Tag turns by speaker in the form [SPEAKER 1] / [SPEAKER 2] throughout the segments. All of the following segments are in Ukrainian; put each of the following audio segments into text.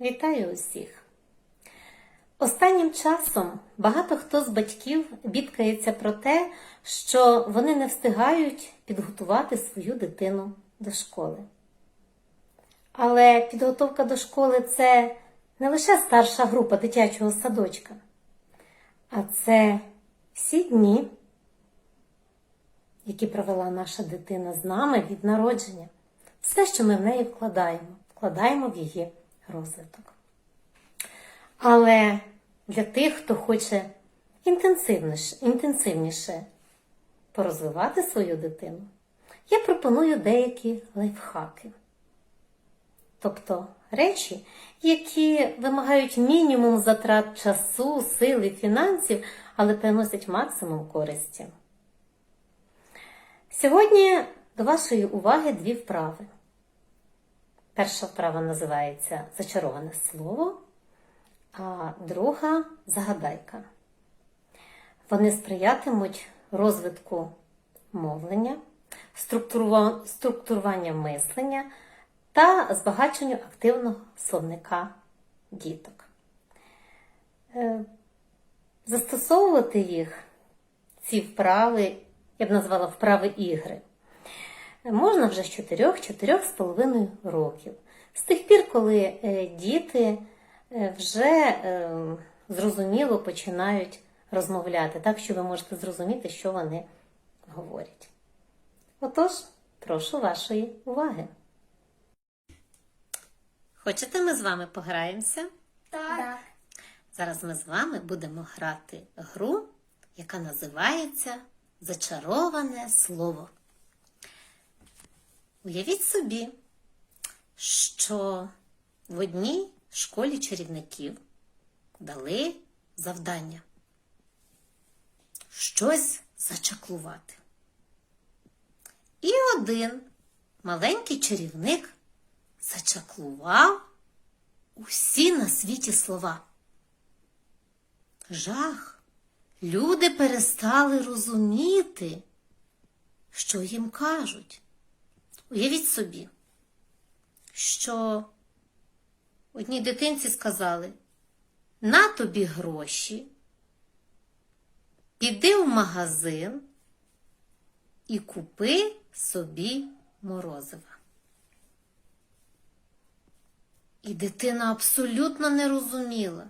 [SPEAKER 1] Вітаю усіх! Останнім часом багато хто з батьків бідкається про те, що вони не встигають підготувати свою дитину до школи. Але підготовка до школи це не лише старша група дитячого садочка, а це всі дні, які провела наша дитина з нами від народження. Все, що ми в неї вкладаємо, вкладаємо в її розвиток. Але для тих, хто хоче інтенсивніше, інтенсивніше порозвивати свою дитину, я пропоную деякі лайфхаки. Тобто речі, які вимагають мінімум затрат часу, сили, фінансів, але приносять максимум користі. Сьогодні до вашої уваги дві вправи. Перша вправа називається Зачароване слово, а друга загадайка. Вони сприятимуть розвитку мовлення, структурува- структурування мислення та збагаченню активного словника діток. Е, Застосовувати їх, ці вправи, я б назвала вправи ігри, можна вже з 4-4,5 років. З тих пір, коли е, діти е, вже е, зрозуміло починають розмовляти, так що ви можете зрозуміти, що вони говорять. Отож, прошу вашої уваги. Хочете, ми з вами пограємося?
[SPEAKER 2] Так.
[SPEAKER 1] Зараз ми з вами будемо грати гру, яка називається Зачароване слово. Уявіть собі, що в одній школі чарівників дали завдання щось зачаклувати. І один маленький чарівник зачаклував усі на світі слова. Жах. Люди перестали розуміти, що їм кажуть. Уявіть собі, що одній дитинці сказали: на тобі гроші, піди в магазин і купи собі морозива. І дитина абсолютно не розуміла,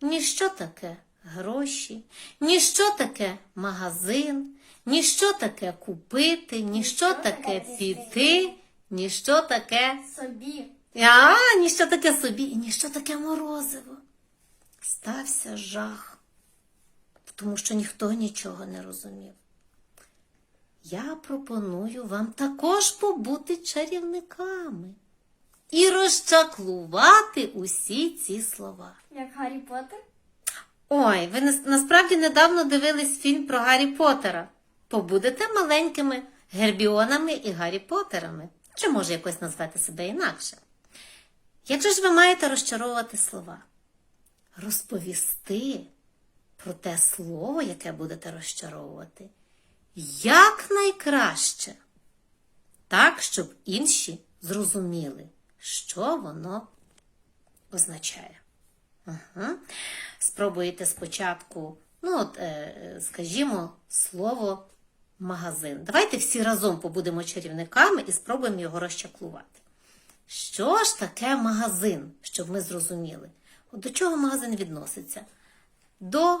[SPEAKER 1] ні що таке гроші, ні що таке магазин, ні що таке купити, ні що таке піти, ні що таке
[SPEAKER 2] Собі.
[SPEAKER 1] а, ні що таке собі, і ні що таке морозиво. Стався жах, тому що ніхто нічого не розумів. Я пропоную вам також побути чарівниками і розчаклувати усі ці слова.
[SPEAKER 2] Як Гаррі Поттер.
[SPEAKER 1] Ой, ви насправді недавно дивились фільм про Гаррі Поттера. Побудете маленькими гербіонами і Гаррі Поттерами. Чи може якось назвати себе інакше? Як же ж ви маєте розчаровувати слова? Розповісти про те слово, яке будете розчаровувати, як найкраще, так, щоб інші зрозуміли, що воно означає. Угу. Спробуєте спочатку, ну, от, е, скажімо, слово магазин. Давайте всі разом побудемо чарівниками і спробуємо його розчаклувати. Що ж таке магазин, щоб ми зрозуміли? До чого магазин відноситься? До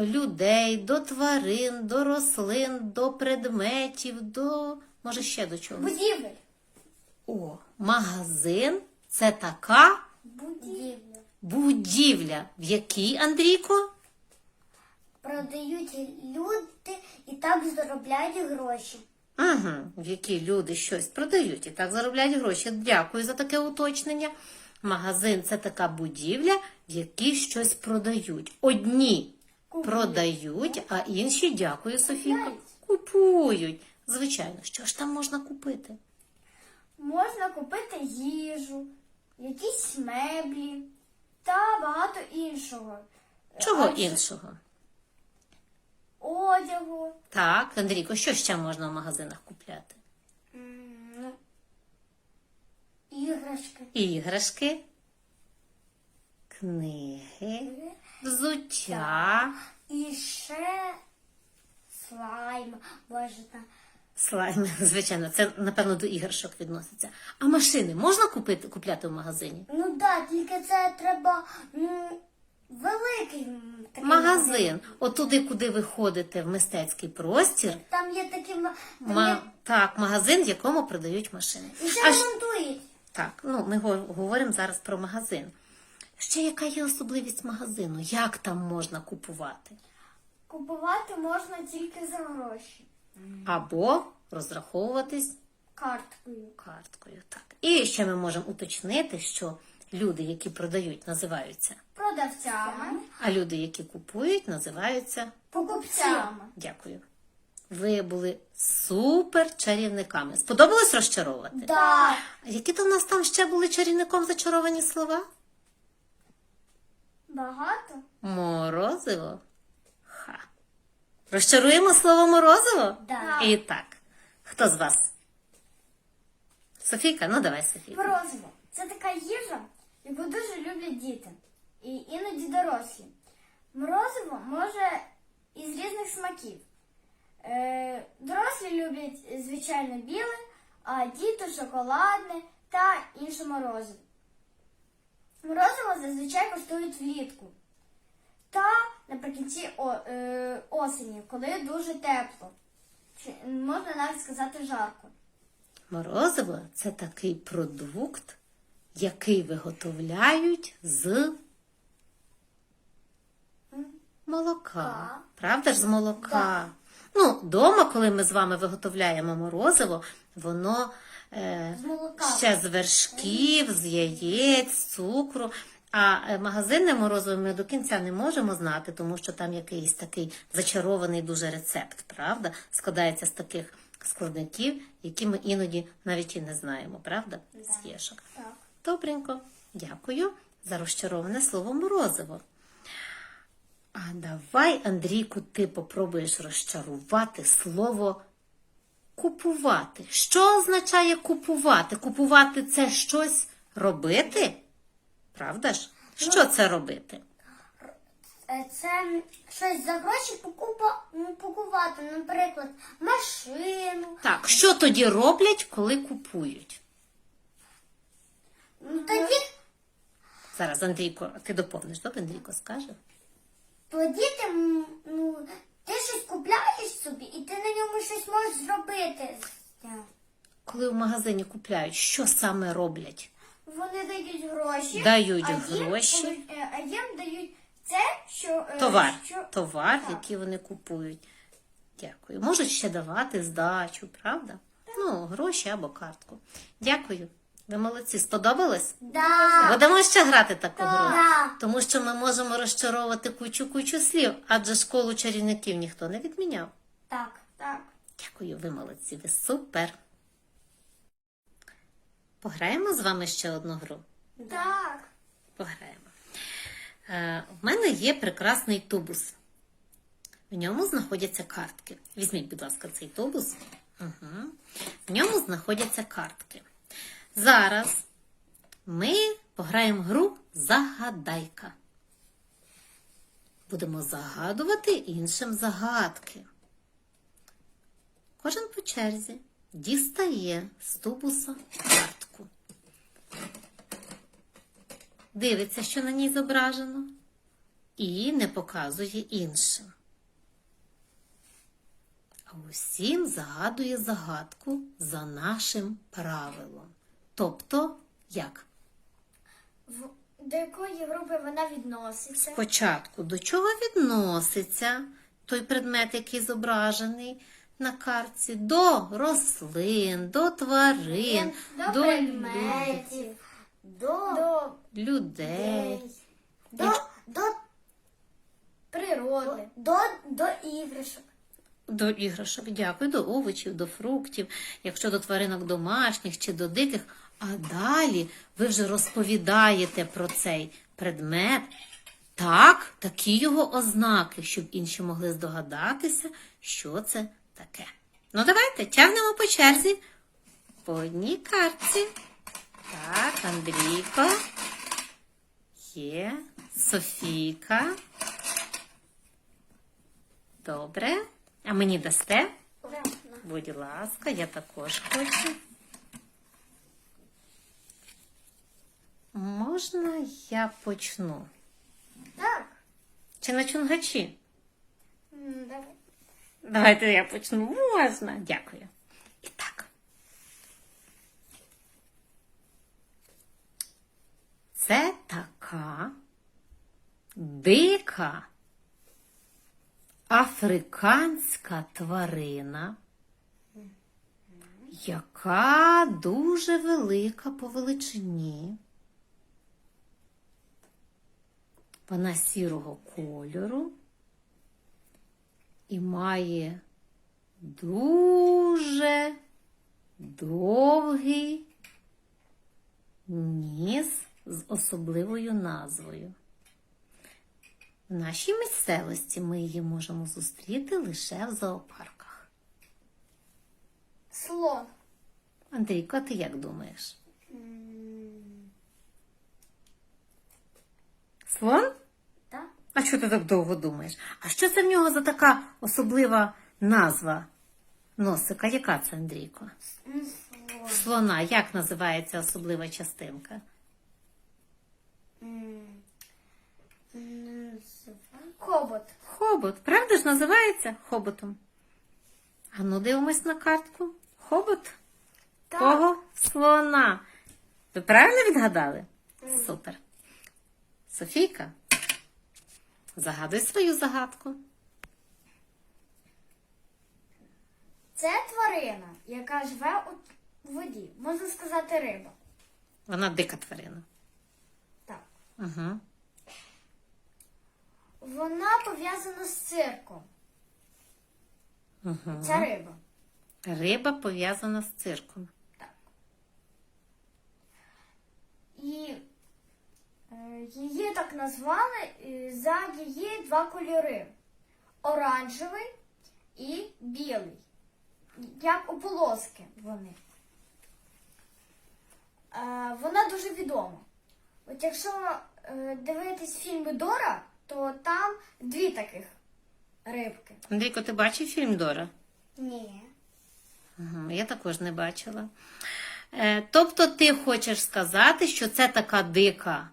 [SPEAKER 1] людей, до тварин, до рослин, до предметів, до. може ще до чого?
[SPEAKER 2] Будівель.
[SPEAKER 1] О, магазин це така
[SPEAKER 2] Будівля.
[SPEAKER 1] будівля, в якій, Андрійко?
[SPEAKER 2] Продають люди і так заробляють гроші.
[SPEAKER 1] Угу, в якій люди щось продають і так заробляють гроші. Дякую за таке уточнення. Магазин це така будівля, в якій щось продають. Одні
[SPEAKER 2] Купують.
[SPEAKER 1] продають, а інші, дякую, Софійко, купують. Звичайно, що ж там можна купити?
[SPEAKER 2] Можна купити їжу, якісь меблі та багато іншого.
[SPEAKER 1] Чого
[SPEAKER 2] Адже
[SPEAKER 1] іншого?
[SPEAKER 2] Одягу.
[SPEAKER 1] Так, Андрійко, що ще можна в магазинах купляти?
[SPEAKER 2] м, ну, Іграшки.
[SPEAKER 1] Іграшки. книги, взуття,
[SPEAKER 2] І ще слайм, боже там.
[SPEAKER 1] слайми, звичайно, це напевно до іграшок відноситься. А машини можна купити купляти в магазині?
[SPEAKER 2] Ну так, да, тільки це треба ну, великий такий
[SPEAKER 1] Магазин, отуди, куди ви ходите в мистецький простір.
[SPEAKER 2] Там є такі ма- там
[SPEAKER 1] Ма...
[SPEAKER 2] є...
[SPEAKER 1] Так, магазин, в якому продають машини.
[SPEAKER 2] І ще
[SPEAKER 1] А щ-
[SPEAKER 2] ремонтують.
[SPEAKER 1] Так, ну ми го- говоримо зараз про магазин. Ще яка є особливість магазину? Як там можна купувати?
[SPEAKER 2] Купувати можна тільки за гроші.
[SPEAKER 1] Або розраховуватись
[SPEAKER 2] Карткою.
[SPEAKER 1] карткою. Так. І ще ми можемо уточнити, що люди, які продають, називаються,
[SPEAKER 2] Продавцями.
[SPEAKER 1] а люди, які купують, називаються.
[SPEAKER 2] Покупцями.
[SPEAKER 1] Дякую. Ви були супер чарівниками. Сподобалось розчаровувати?
[SPEAKER 2] Так.
[SPEAKER 1] А Які то в нас там ще були чарівником зачаровані слова?
[SPEAKER 2] Багато?
[SPEAKER 1] Морозиво. Ха. Розчаруємо слово морозиво?
[SPEAKER 2] Да.
[SPEAKER 1] І так. Хто з вас? Софійка? Ну давай, Софійка.
[SPEAKER 2] Морозиво. Це така їжа, яку дуже люблять діти. І іноді дорослі. Морозиво може із різних смаків. Е, дорослі люблять звичайно біле, а діти шоколадне та інше морозиво. Морозиво зазвичай коштують влітку. Та наприкінці е, осені, коли дуже тепло. Можна навіть сказати жарко.
[SPEAKER 1] Морозиво це такий продукт, який виготовляють з молока. Правда ж з молока? Ну, вдома, коли ми з вами виготовляємо морозиво, воно е,
[SPEAKER 2] З
[SPEAKER 1] ще з вершків, з яєць, з цукру. А е, магазинне морозиво ми до кінця не можемо знати, тому що там якийсь такий зачарований дуже рецепт, правда? Складається з таких складників, які ми іноді навіть і не знаємо, правда? З єшок.
[SPEAKER 2] Так.
[SPEAKER 1] Добренько, дякую за розчароване слово морозиво. А давай, Андрійку, ти попробуєш розчарувати слово купувати. Що означає купувати? Купувати це щось робити? Правда ж? Що це робити?
[SPEAKER 2] Е, Це щось за гроші покупа, ну, покупати, наприклад, машину.
[SPEAKER 1] Так, що тоді роблять, коли купують?
[SPEAKER 2] Ну тоді,
[SPEAKER 1] Зараз, Андрійко, ти доповниш, добре, Андрійко скаже?
[SPEAKER 2] Тоді ти, ну, ти щось купляєш собі і ти на ньому щось можеш зробити.
[SPEAKER 1] Коли в магазині купляють, що саме роблять?
[SPEAKER 2] Вони дають гроші.
[SPEAKER 1] Дають
[SPEAKER 2] а їм,
[SPEAKER 1] гроші.
[SPEAKER 2] е, а їм дають це, що. е,
[SPEAKER 1] Товар,
[SPEAKER 2] Що...
[SPEAKER 1] товар,
[SPEAKER 2] Так.
[SPEAKER 1] який вони купують. Дякую. Можуть ще давати здачу, правда? Ну, гроші або картку. Дякую. Ви молодці. Сподобалось?
[SPEAKER 2] Да.
[SPEAKER 1] Будемо ще грати таку гру.
[SPEAKER 2] Да.
[SPEAKER 1] Тому що ми можемо розчаровувати кучу-кучу слів, адже школу чарівників ніхто не відміняв.
[SPEAKER 2] Так, так.
[SPEAKER 1] Дякую, ви молодці, ви супер. Пограємо з вами ще одну гру.
[SPEAKER 2] Так.
[SPEAKER 1] Пограємо. Е, в мене є прекрасний тубус. В ньому знаходяться картки. Візьміть, будь ласка, цей тубус. Угу. В ньому знаходяться картки. Зараз ми пограємо гру Загадайка. Будемо загадувати іншим загадки. Кожен по черзі дістає з тубуса картку. Дивиться, що на ній зображено, і не показує іншим. А усім загадує загадку за нашим правилом. Тобто, як?
[SPEAKER 2] В- До якої групи вона відноситься?
[SPEAKER 1] Спочатку до чого відноситься той предмет, який зображений на картці? До рослин, до тварин,
[SPEAKER 2] До,
[SPEAKER 1] до
[SPEAKER 2] предметів, до, до
[SPEAKER 1] людей.
[SPEAKER 2] До, до природи, до, до іграшок.
[SPEAKER 1] До іграшок, дякую, до овочів, до фруктів, якщо до тваринок домашніх чи до диких. А далі ви вже розповідаєте про цей предмет. Так, такі його ознаки, щоб інші могли здогадатися, що це таке. Ну, давайте тягнемо по черзі по одній картці. Так, Андрійко. Є. Софійка. Добре. А мені дасте? Будь ласка, я також хочу. Можна я почну?
[SPEAKER 2] Так.
[SPEAKER 1] Чи на чунгачі?
[SPEAKER 2] Давай.
[SPEAKER 1] Давайте я почну. Можна. Дякую. І так. Це така дика африканська тварина, яка дуже велика по величині. Вона сірого кольору і має дуже довгий ніс з особливою назвою. В нашій місцевості ми її можемо зустріти лише в зоопарках.
[SPEAKER 2] Слон.
[SPEAKER 1] Андрійко, а ти як думаєш? Слон?
[SPEAKER 2] Так.
[SPEAKER 1] А чого ти так довго думаєш? А що це в нього за така особлива назва носика? Яка це, Андрійко?
[SPEAKER 2] Слон.
[SPEAKER 1] Слона, як називається особлива частинка?
[SPEAKER 2] Хобот.
[SPEAKER 1] Хобот. Правда ж називається хоботом? А ну дивимось на картку. Хобот?
[SPEAKER 2] Так.
[SPEAKER 1] Кого? Слона. Ви правильно відгадали? Супер. Софійка, загадуй свою загадку.
[SPEAKER 2] Це тварина, яка живе у воді. Можна сказати риба.
[SPEAKER 1] Вона дика тварина.
[SPEAKER 2] Так.
[SPEAKER 1] Угу.
[SPEAKER 2] Вона пов'язана з цирком.
[SPEAKER 1] Угу.
[SPEAKER 2] Ця риба.
[SPEAKER 1] Риба пов'язана з цирком.
[SPEAKER 2] Так. І її так назвали е, за її два кольори: оранжевий і білий. Як у полоски вони. Е, Вона дуже відома. От якщо е, дивитись фільми Дора, то там дві таких рибки.
[SPEAKER 1] Андрійко, ти бачив фільм Дора?
[SPEAKER 2] Ні.
[SPEAKER 1] Я також не бачила. Е, тобто ти хочеш сказати, що це така дика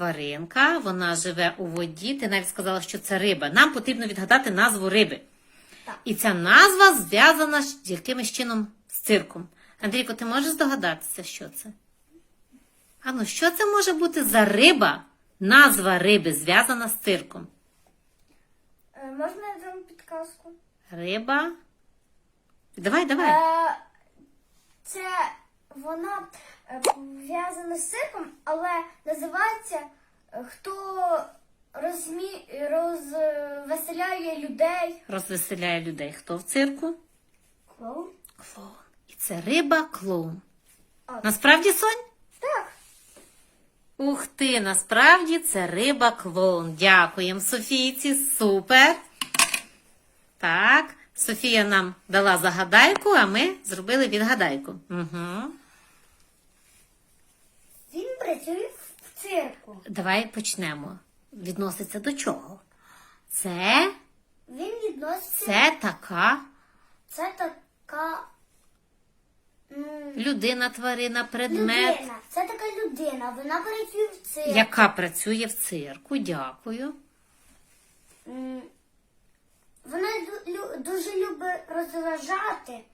[SPEAKER 1] тваринка, вона живе у воді. Ти навіть сказала, що це риба. Нам потрібно відгадати назву риби.
[SPEAKER 2] Так.
[SPEAKER 1] І ця назва зв'язана з якимось чином з цирком. Андрійко, ти можеш здогадатися, що це? А ну, що це може бути за риба? Назва риби зв'язана з цирком.
[SPEAKER 2] Е, Можна я дам підказку?
[SPEAKER 1] Риба. Давай, давай.
[SPEAKER 2] Е, Це вона е, пов'язана з цирком, але називається е, хто розмі... розвеселяє людей.
[SPEAKER 1] Розвеселяє людей. Хто в цирку?
[SPEAKER 2] Клоун?
[SPEAKER 1] Клоун. І це риба клоун.
[SPEAKER 2] А.
[SPEAKER 1] Насправді, Сонь?
[SPEAKER 2] Так.
[SPEAKER 1] Ух ти, насправді це риба клоун. Дякуємо Софійці. Супер. Так, Софія нам дала загадайку, а ми зробили відгадайку. Угу.
[SPEAKER 2] Він працює в цирку.
[SPEAKER 1] Давай почнемо. Відноситься до чого? Це,
[SPEAKER 2] Він відноситься.
[SPEAKER 1] це така
[SPEAKER 2] Це така м,
[SPEAKER 1] людина, тварина, предмет,
[SPEAKER 2] людина. Це така людина. Вона працює в цирку.
[SPEAKER 1] яка працює в цирку. Дякую.
[SPEAKER 2] М, Вона лю- лю- дуже любить розважати.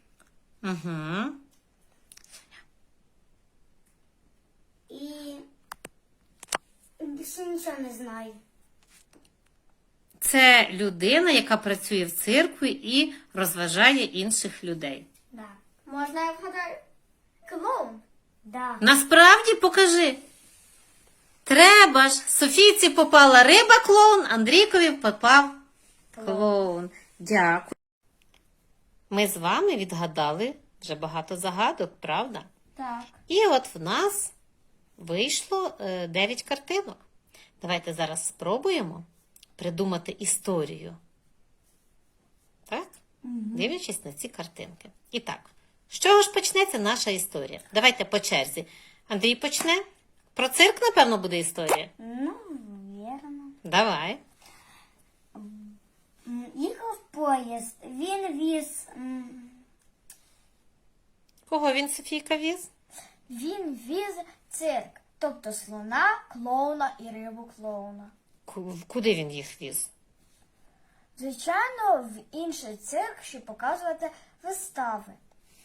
[SPEAKER 1] Угу.
[SPEAKER 2] І більше нічого не знаю.
[SPEAKER 1] Це людина, яка працює в цирку і розважає інших людей.
[SPEAKER 2] Да. Можна я вгадаю? Клоун? Да.
[SPEAKER 1] Насправді покажи. Треба ж. Софійці попала риба клоун, Андрійкові попав клоун. Дякую. Ми з вами відгадали вже багато загадок, правда?
[SPEAKER 2] Так.
[SPEAKER 1] І от в нас вийшло 9 картинок. Давайте зараз спробуємо придумати історію. Так? Дивлячись на ці картинки. І так, з чого ж почнеться наша історія? Давайте по черзі. Андрій почне. Про цирк, напевно, буде історія.
[SPEAKER 2] Ну,
[SPEAKER 1] вірно.
[SPEAKER 2] Давай. Їхав поїзд, він віз.
[SPEAKER 1] Кого він Софійка віз?
[SPEAKER 2] Він віз цирк, тобто слона, клоуна і рибу клоуна.
[SPEAKER 1] Куди він їх віз?
[SPEAKER 2] Звичайно, в інший цирк, щоб показувати вистави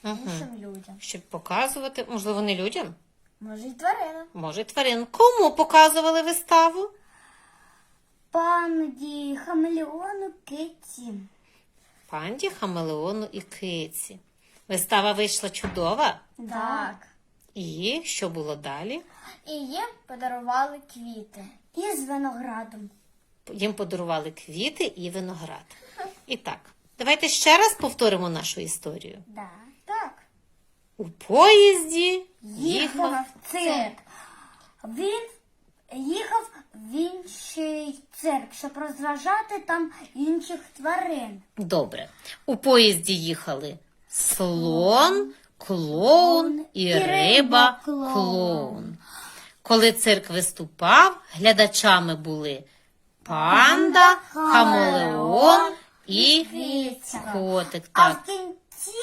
[SPEAKER 1] Угу.
[SPEAKER 2] іншим людям.
[SPEAKER 1] Щоб показувати, можливо, не людям?
[SPEAKER 2] Може, й тваринам.
[SPEAKER 1] Може, тварин. Кому показували виставу?
[SPEAKER 2] Панді, хамелеону, киті.
[SPEAKER 1] Панді, Хамелеону і Киці. Вистава вийшла чудова.
[SPEAKER 2] Так.
[SPEAKER 1] І що було далі?
[SPEAKER 2] І їм подарували квіти. І з виноградом.
[SPEAKER 1] Їм подарували квіти і виноград. І так, давайте ще раз повторимо нашу історію.
[SPEAKER 2] Да. Так.
[SPEAKER 1] У поїзді
[SPEAKER 2] Їхав
[SPEAKER 1] їхав.
[SPEAKER 2] цирк. Він їхав в інший цирк, щоб розважати там інших тварин.
[SPEAKER 1] Добре. У поїзді їхали слон, клоун і риба
[SPEAKER 2] риба-клоун.
[SPEAKER 1] Коли цирк виступав, глядачами були панда, хамелеон і котик.
[SPEAKER 2] А
[SPEAKER 1] Так,
[SPEAKER 2] в кінці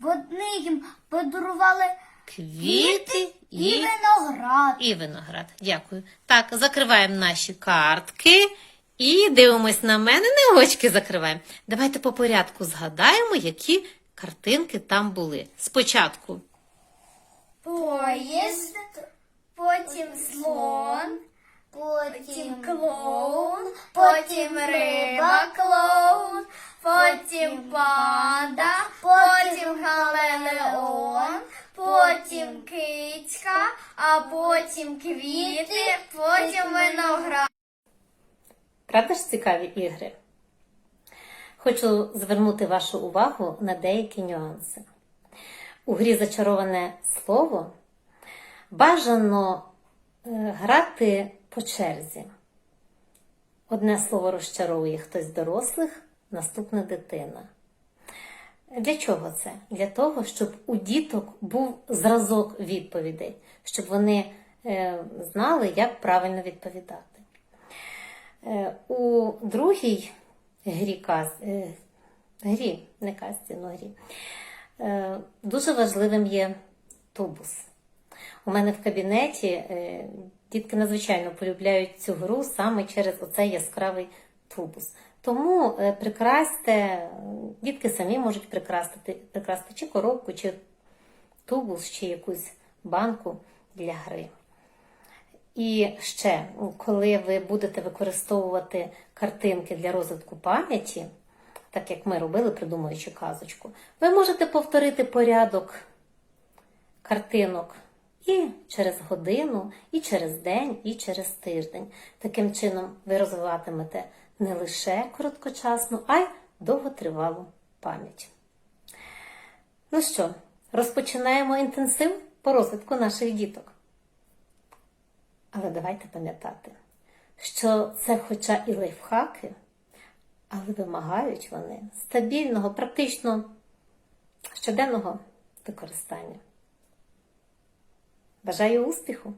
[SPEAKER 2] вони їм подарували
[SPEAKER 1] квіти
[SPEAKER 2] і
[SPEAKER 1] і
[SPEAKER 2] виноград.
[SPEAKER 1] І виноград. Дякую. Так, закриваємо наші картки і дивимось на мене, не очки закриваємо. Давайте по порядку згадаємо, які картинки там були. Спочатку
[SPEAKER 2] Поїзд, потім слон, потім клоун, потім риба клоун, потім панда, потім хамелеон, потім кицька, а потім квіти, потім виноград.
[SPEAKER 1] Правда ж цікаві ігри? Хочу звернути вашу увагу на деякі нюанси. У грі зачароване слово бажано е, грати по черзі. Одне слово розчаровує хтось дорослих, наступне дитина. Для чого це? Для того, щоб у діток був зразок відповідей, щоб вони е, знали, як правильно відповідати. Е, У другій грі, каз... е, грі не казці, но грі, е, дуже важливим є тубус. У мене в кабінеті е, дітки надзвичайно полюбляють цю гру саме через оцей яскравий тубус. Тому прикрасьте, дітки самі можуть прикрасити, прикрасти чи коробку, чи тубус, чи якусь банку для гри. І ще, коли ви будете використовувати картинки для розвитку пам'яті, так як ми робили, придумуючи казочку, ви можете повторити порядок картинок і через годину, і через день, і через тиждень. Таким чином, ви розвиватимете не лише короткочасну, а й довготривалу пам'ять. Ну що, розпочинаємо інтенсив по розвитку наших діток. Але давайте пам'ятати, що це хоча і лайфхаки, але вимагають вони стабільного, практично щоденного використання. Бажаю успіху!